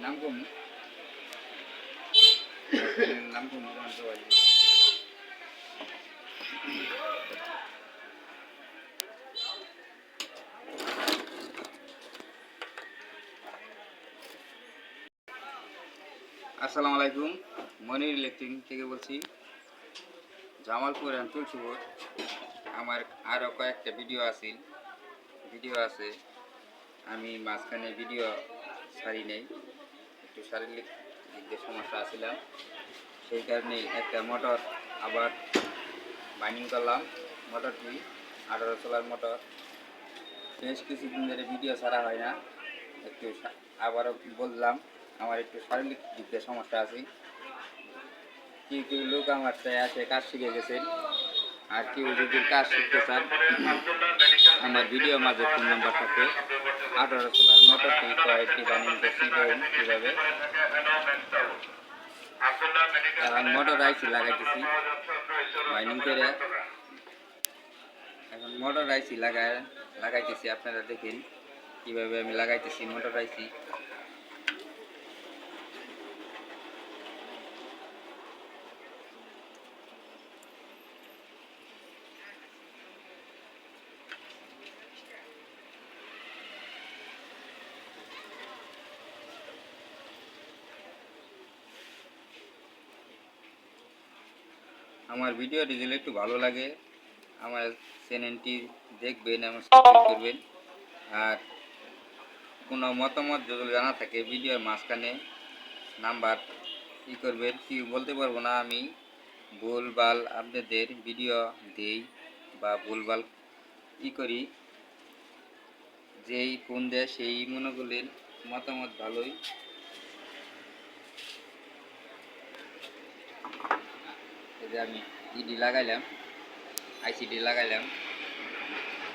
নাম কম নাম কম আসসালামু আলাইকুম মনির ইলেকট্রিক থেকে বলছি জামালপুর অ্যান্ড তুলসীপুর আমার আরও কয়েকটা ভিডিও আছে ভিডিও আছে আমি মাঝখানে ভিডিও ছাড়ি নেই একটু শারীরিক দিক দিয়ে সমস্যা আসছিলাম সেই কারণে একটা মোটর আবার বাইনিং করলাম। মোটরটি আঠারো সোলার মোটর। বেশ কিছুদিন ধরে ভিডিও ছাড়া হয় না। একটু আবারও বললাম, আমার একটু শারীরিক দিক দিয়ে সমস্যা আছে। কেউ কেউ লোক আমার চাই আসে, কাজ শিখে গেছেন। আর কেউ যদি কাজ শিখতে চান, আমার ভিডিও মাঝে ফোন নাম্বার থাকে। আঠারো তোলার মোটরটি কয়েকটি বানিয়ে করছি কীভাবে? মোটর আইসি লাগাইতেছি। বাইনিং করে। এখন মোটর আইসি লাগায় লাগাইতেছি, আপনারা দেখেন কীভাবে আমি লাগাইতেছি মোটর আইসি আমার ভিডিওটি যদি একটু ভালো লাগে। আমার চ্যানেলটি দেখবেন আমার সাবস্ক্রাইব করবেন। আর কোনো মতামত যদি জানা থাকে ভিডিওর মাঝখানে নাম্বার ই করবেন। কি বলতে পারব না আমি। ভুলভাল আপনাদের ভিডিও দেই বা ভুলভাল ই করি। যেই কোন দেয় সেই মনে করলেন মতামত ভালোই। যে আমি ইডি লাগাইলাম আইসিডি লাগাইলাম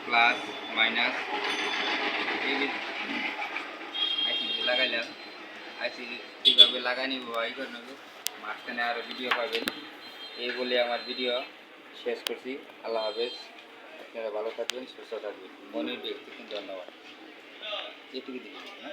প্লাস মাইনাস আইসিডি লাগাইলাম আইসিডি কীভাবে লাগাই নিব, এই নেব মাঝখানে আরও ভিডিও পাবেন। এই বলে আমার ভিডিও শেষ করছি। আল্লাহ হাফেজ। আপনারা ভালো থাকবেন, সুস্থ থাকবেন। মনের ব্যক্তি ধন্যবাদ। এটুকু দিন না